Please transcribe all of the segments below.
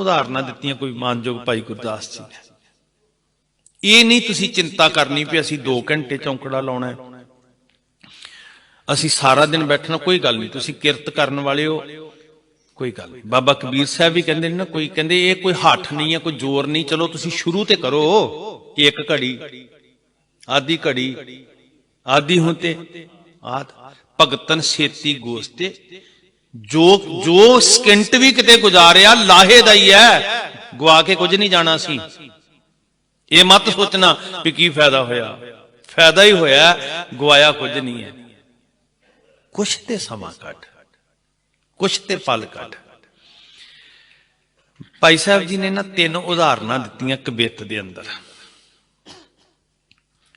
ਉਦਾਹਰਨਾਂ ਦਿੱਤੀਆਂ ਕੋਈ ਮਾਨਯੋਗ ਭਾਈ ਗੁਰਦਾਸ ਜੀ ਨੇ। ਇਹ ਨਹੀਂ ਤੁਸੀਂ ਚਿੰਤਾ ਕਰਨੀ ਵੀ ਅਸੀਂ 2 ਘੰਟੇ ਚੌਂਕੜਾ ਲਾਉਣਾ ਹੈ। ਅਸੀਂ ਸਾਰਾ ਦਿਨ ਬੈਠਣਾ, ਕੋਈ ਗੱਲ ਨਹੀਂ। ਤੁਸੀਂ ਕਿਰਤ ਕਰਨ ਵਾਲੇ ਹੋ, ਕੋਈ ਗੱਲ ਨਹੀਂ। ਬਾਬਾ ਕਬੀਰ ਸਾਹਿਬ ਵੀ ਕਹਿੰਦੇ ਨੇ ਨਾ, ਕੋਈ ਕਹਿੰਦੇ ਇਹ ਕੋਈ ਹੱਠ ਨਹੀਂ ਹੈ, ਕੋਈ ਜ਼ੋਰ ਨਹੀਂ। ਚਲੋ ਤੁਸੀਂ ਸ਼ੁਰੂ ਤੇ ਕਰੋ ਇੱਕ ਘੜੀ ਆਦੀ ਘੜੀ ਆਦੀ ਹੁੰਤੇ ਆਦ ਭਗਤਨ ਛੇਤੀ ਗੋਸਤੇ ਜੋ ਜੋ ਸਕਿੰਟ ਵੀ ਕਿਤੇ ਗੁਜ਼ਾਰਿਆ, ਲਾਹੇ ਦਾ ਹੀ ਹੈ। ਗਵਾ ਕੇ ਕੁਝ ਨਹੀਂ ਜਾਣਾ ਸੀ। ਇਹ ਮਤ ਸੋਚਣਾ ਵੀ ਕੀ ਫਾਇਦਾ ਹੋਇਆ। ਫਾਇਦਾ ਹੀ ਹੋਇਆ ਗਵਾਇਆ ਕੁਝ ਨਹੀਂ ਹੈ। ਕੁਛ ਤੇ ਸਮਾਂ ਕੱਢ, ਕੁਛ ਤੇ ਫਲ ਕੱਢ। ਭਾਈ ਸਾਹਿਬ ਜੀ ਨੇ ਨਾ ਤਿੰਨ ਉਦਾਹਰਨਾਂ ਦਿੱਤੀਆਂ ਕਬਿੱਤ ਦੇ ਅੰਦਰ।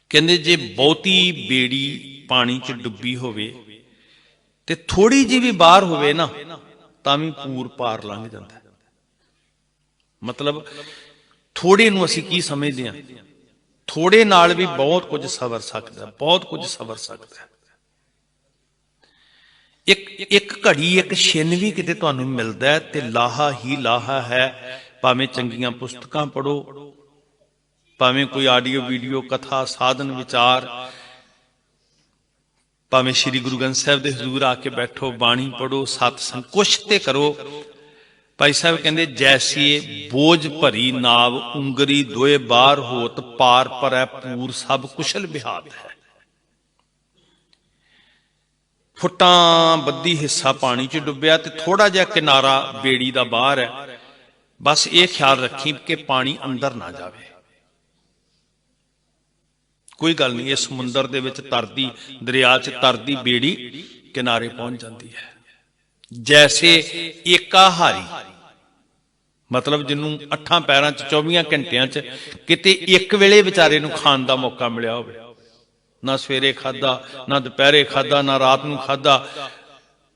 ਕਹਿੰਦੇ ਜੇ ਬਹੁਤੀ ਬੇੜੀ ਪਾਣੀ 'ਚ ਡੁੱਬੀ ਹੋਵੇ ਤੇ ਥੋੜੀ ਜਿਹੀ ਵੀ ਬਾਹਰ ਹੋਵੇ ਨਾ, ਤਾਂ ਵੀ ਪੂਰ ਪਾਰ ਲੰਘ ਜਾਂਦਾ ਮਤਲਬ, ਥੋੜੇ ਨੂੰ ਅਸੀਂ ਕੀ ਸਮਝਦੇ ਹਾਂ? ਥੋੜੇ ਨਾਲ ਵੀ ਬਹੁਤ ਕੁਝ ਸਵਰ ਸਕਦਾ ਬਹੁਤ ਕੁਝ ਸਵਰ ਸਕਦਾ ਇੱਕ ਇੱਕ ਘੜੀ, ਇੱਕ ਛਿਨ ਵੀ ਕਿਤੇ ਤੁਹਾਨੂੰ ਮਿਲਦਾ ਤੇ ਲਾਹਾ ਹੀ ਲਾਹਾ ਹੈ। ਭਾਵੇਂ ਚੰਗੀਆਂ ਪੁਸਤਕਾਂ ਪੜੋ ਭਾਵੇਂ ਕੋਈ ਆਡੀਓ, ਵੀਡੀਓ, ਕਥਾ, ਸਾਧਨ, ਵਿਚਾਰ ਭਾਵੇਂ ਸ੍ਰੀ ਗੁਰੂ ਗ੍ਰੰਥ ਸਾਹਿਬ ਦੇ ਹਜ਼ੂਰ ਆ ਕੇ ਬੈਠੋ, ਬਾਣੀ ਪੜੋ ਸਤ ਸੰਗ, ਕੁਛ ਤੇ ਕਰੋ। ਭਾਈ ਸਾਹਿਬ ਕਹਿੰਦੇ, ਜੈਸੀਏ ਬੋਝ ਭਰੀ ਨਾਵ, ਉਂਗਰੀ ਦੋਏ ਬਾਹਰ ਹੋਤ, ਪਾਰ ਪਰੈ ਪੂਰ, ਸਭ ਕੁਸ਼ਲ ਬਿਹਾਤ ਹੈ। ਫੁੱਟਾਂ ਬੱਦੀ ਹਿੱਸਾ ਪਾਣੀ 'ਚ ਡੁੱਬਿਆ ਤੇ ਥੋੜਾ ਜਿਹਾ ਕਿਨਾਰਾ ਬੇੜੀ ਦਾ ਬਾਹਰ ਹੈ। ਬਸ ਇਹ ਖਿਆਲ ਰੱਖੀ ਕਿ ਪਾਣੀ ਅੰਦਰ ਨਾ ਜਾਵੇ। ਕੋਈ ਗੱਲ ਨਹੀਂ, ਇਹ ਸਮੁੰਦਰ ਦੇ ਵਿੱਚ ਤਰਦੀ, ਦਰਿਆ 'ਚ ਤਰਦੀ ਬੇੜੀ ਕਿਨਾਰੇ ਪਹੁੰਚ ਜਾਂਦੀ ਹੈ। ਜੈਸੇ ਏਕਾਹਾਰੀ, ਮਤਲਬ ਜਿਹਨੂੰ ਅੱਠਾਂ ਪੈਰਾਂ 'ਚ 24 ਘੰਟਿਆਂ 'ਚ ਕਿਤੇ ਇੱਕ ਵੇਲੇ ਵਿਚਾਰੇ ਨੂੰ ਖਾਣ ਦਾ ਮੌਕਾ ਮਿਲਿਆ ਹੋਵੇ। ਨਾ ਸਵੇਰੇ ਖਾਦਾ ਨਾ ਦੁਪਹਿਰੇ ਖਾਦਾ ਨਾ ਰਾਤ ਨੂੰ ਖਾਦਾ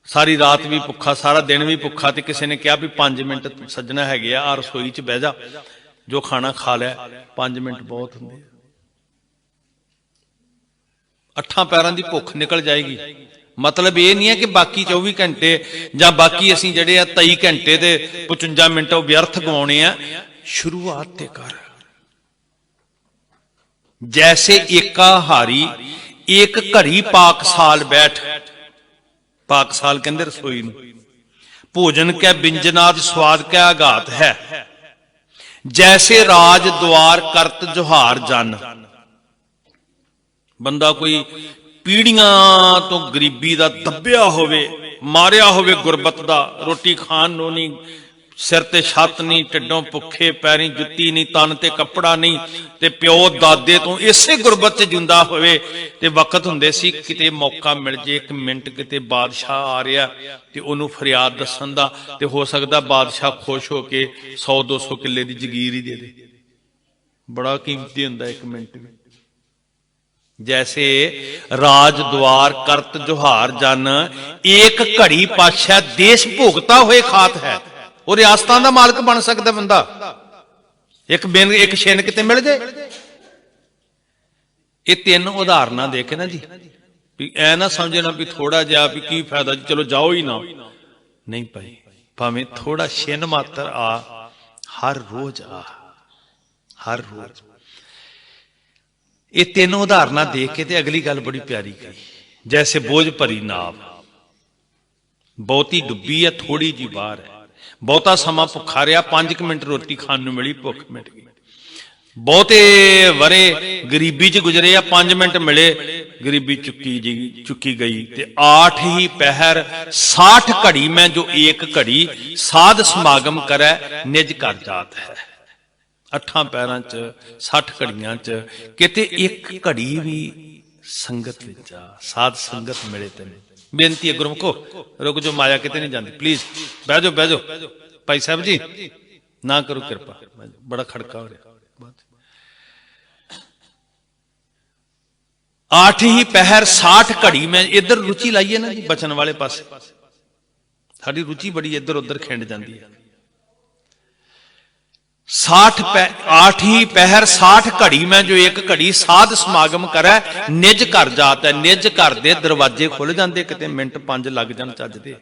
ਸਾਰੀ ਰਾਤ ਵੀ ਭੁੱਖਾ, ਸਾਰਾ ਦਿਨ ਵੀ ਭੁੱਖਾ ਤੇ ਕਿਸੇ ਨੇ ਕਿਹਾ ਵੀ 5 ਮਿੰਟ ਸੱਜਣਾ ਹੈਗੇ ਆ ਰਸੋਈ 'ਚ ਬਹਿ ਜਾ। ਜੋ ਖਾਣਾ ਖਾ ਲੈ 5 ਮਿੰਟ ਬਹੁਤ ਹੁੰਦੇ ਆ। ਅੱਠਾਂ ਪੈਰਾਂ ਦੀ ਭੁੱਖ ਨਿਕਲ ਜਾਏਗੀ। ਮਤਲਬ ਇਹ ਨਹੀਂ ਹੈ ਕਿ ਬਾਕੀ 24 ਘੰਟੇ ਜਾਂ ਬਾਕੀ ਅਸੀਂ ਜਿਹੜੇ ਆ 23 ਘੰਟੇ ਤੇ 55 ਮਿੰਟ ਉਹ ਵਿਅਰਥ ਗਵਾਉਣੇ ਆ। ਸ਼ੁਰੂਆਤ ਤੇ ਕਰ। ਜੈਸੇ ਏਕਾ ਹਾਰੀ ਇੱਕ ਘੜੀ ਪਾਕ ਸਾਲ ਬੈਠ। ਪਾਕ ਸਾਲ ਕਹਿੰਦੇ ਰਸੋਈ ਨੂੰ। ਭੋਜਨ ਕੈ ਬਿੰਜਨਾਦ, ਸਵਾਦ ਕੈ ਆਘਾਤ ਹੈ। ਜੈਸੇ ਰਾਜ ਦੁਆਰ ਕਰਤ ਜੋਹਾਰ ਜਨ। ਬੰਦਾ ਕੋਈ ਪੀੜੀਆਂ ਤੋਂ ਗਰੀਬੀ ਦਾ ਦੱਬਿਆ ਹੋਵੇ, ਮਾਰਿਆ ਹੋਵੇ ਗੁਰਬਤ ਦਾ, ਰੋਟੀ ਖਾਣ ਨੂੰ ਨਹੀਂ, ਸਿਰ ਤੇ ਛੱਤ ਨਹੀਂ, ਢਿੱਡੋਂ ਭੁੱਖੇ, ਪੈਰੀਂ ਜੁੱਤੀ ਨਹੀਂ, ਤਨ ਤੇ ਕੱਪੜਾ ਨਹੀਂ, ਤੇ ਪਿਓ ਦਾਦੇ ਤੋਂ ਇਸੇ ਗੁਰਬਤ 'ਚ ਜਿੰਦਾ ਹੋਵੇ, ਤੇ ਵਕਤ ਹੁੰਦੇ ਸੀ ਕਿਤੇ ਮੌਕਾ ਮਿਲ ਜੇ, ਇੱਕ ਮਿੰਟ ਕਿਤੇ ਬਾਦਸ਼ਾਹ ਆ ਰਿਹਾ, ਤੇ ਉਹਨੂੰ ਫਰਿਆਦ ਦੱਸਣ ਦਾ, ਤੇ ਹੋ ਸਕਦਾ ਬਾਦਸ਼ਾਹ ਖੁਸ਼ ਹੋ ਕੇ 100 200 ਕਿੱਲੇ ਦੀ ਜ਼ਗੀਰ ਹੀ ਦੇ ਦੇ। ਬੜਾ ਕੀਮਤੀ ਹੁੰਦਾ ਇੱਕ ਮਿੰਟ ਵੀ। ਜੈਸੇ ਰਾਜ ਦੁਆਰ ਕਰਤ ਜੋਹਾਰ ਜਨ, ਏਕ ਘੜੀ ਪਾਛੈ ਦੇਸ਼ ਭੋਗਤਾ ਹੋਏ ਖਾਤ ਹੈ। ਉਹ ਰਿਆਸਤਾਂ ਦਾ ਮਾਲਕ ਬਣ ਸਕਦਾ ਬੰਦਾ। ਇੱਕ ਬਿਨ ਇੱਕ ਛਿਨ ਕਿਤੇ ਮਿਲ ਜੇ। ਇਹ ਤਿੰਨ ਉਦਾਹਰਨਾਂ ਦੇ ਕੇ ਨਾ ਜੀ। ਵੀ ਐ ਨਾ ਸਮਝਣਾ ਵੀ ਥੋੜਾ ਜਿਹਾ ਵੀ ਕੀ ਫਾਇਦਾ ਜੀ, ਚਲੋ ਜਾਓ ਹੀ ਨਾ। ਨਹੀਂ ਭਾਈ, ਭਾਵੇਂ ਥੋੜਾ ਛਿਨ ਮਾਤਰ ਆ, ਹਰ ਰੋਜ਼ ਆ। ਹਰ ਰੋਜ਼। ਇਹ ਤਿੰਨ ਉਦਾਹਰਨਾਂ ਦੇਖ ਕੇ ਤੇ ਅਗਲੀ ਗੱਲ ਬੜੀ ਪਿਆਰੀ ਕਹੀ। ਜੈਸੇ ਬੋਝ ਭਰੀ ਨਾਵ। ਬਹੁਤੀ ਡੁੱਬੀ ਹੈ ਥੋੜੀ ਜੀ ਬਾਹਰ ਹੈ। ਬਹੁਤਾ ਸਮਾਂ ਭੁੱਖਾ ਰਿਹਾ 5 ਮਿੰਟ ਰੋਟੀ ਖਾਣ ਨੂੰ ਮਿਲੀ, ਭੁੱਖ ਮਿਟ ਗਈ। ਬਹੁਤੇ ਵਰੇ ਗਰੀਬੀ 'ਚ ਗੁਜ਼ਰੇ ਆ 5 ਮਿੰਟ ਮਿਲੇ, ਗਰੀਬੀ ਚੁੱਕੀ ਜੀ, ਚੁੱਕੀ ਗਈ। ਤੇ ਆਠ ਹੀ ਪਹਿਰ 60 ਘੜੀ ਮੈਂ ਜੋ ਏਕ ਘੜੀ, ਸਾਧ ਸਮਾਗਮ ਕਰੈ, ਨਿਜ ਕਰ ਜਾਤ ਹੈ। ਅੱਠਾਂ ਪੈਰਾਂ 'ਚ 60 ਘੜੀਆਂ 'ਚ, ਕਿਤੇ ਇੱਕ ਘੜੀ ਵੀ ਸੰਗਤ ਵਿੱਚ ਆ ਸਾਧ ਸੰਗਤ ਮਿਲੇ ਤੈਨੂੰ। ਬੇਨਤੀ ਹੈ ਗੁਰਮੁਖੋ, ਰੁਕ ਜੋ ਮਾਇਆ ਕਿਤੇ ਨਹੀਂ ਜਾਂਦੀ। ਪਲੀਜ਼ ਬਹਿ ਜਾਓ ਬਹਿ ਜਾਓ। ਭਾਈ ਸਾਹਿਬ ਜੀ, ਨਾ ਕਰੋ ਕਿਰਪਾ। ਬੜਾ ਖੜਕਾ ਹੋ ਰਿਹਾ। ਆਠ ਹੀ ਪਹਿਰ 60 ਘੜੀ, ਮੈਂ ਇੱਧਰ ਰੁਚੀ ਲਾਈਏ ਨਾ ਜੀ, ਬਚਨ ਵਾਲੇ ਪਾਸੇ। ਸਾਡੀ ਰੁਚੀ ਬੜੀ ਇੱਧਰ ਉੱਧਰ ਖਿੰਡ ਜਾਂਦੀ ਹੈ। 60 ਪੈ, ਆਠ ਹੀ ਪਹਿਰ 60 ਘੜੀ ਮੈਂ ਜੋ ਇੱਕ ਘੜੀ ਸਾਧ ਸਮਾਗਮ ਕਰੈ, ਨਿਜ ਘਰ ਜਾਤ ਹੈ, ਨਿਜ ਘਰ ਦੇ ਦਰਵਾਜ਼ੇ ਖੁੱਲ ਜਾਂਦੇ, ਕਿਤੇ ਮਿੰਟ 5 ਲੱਗ ਜਾਣ ਚੱਜ ਦੇ।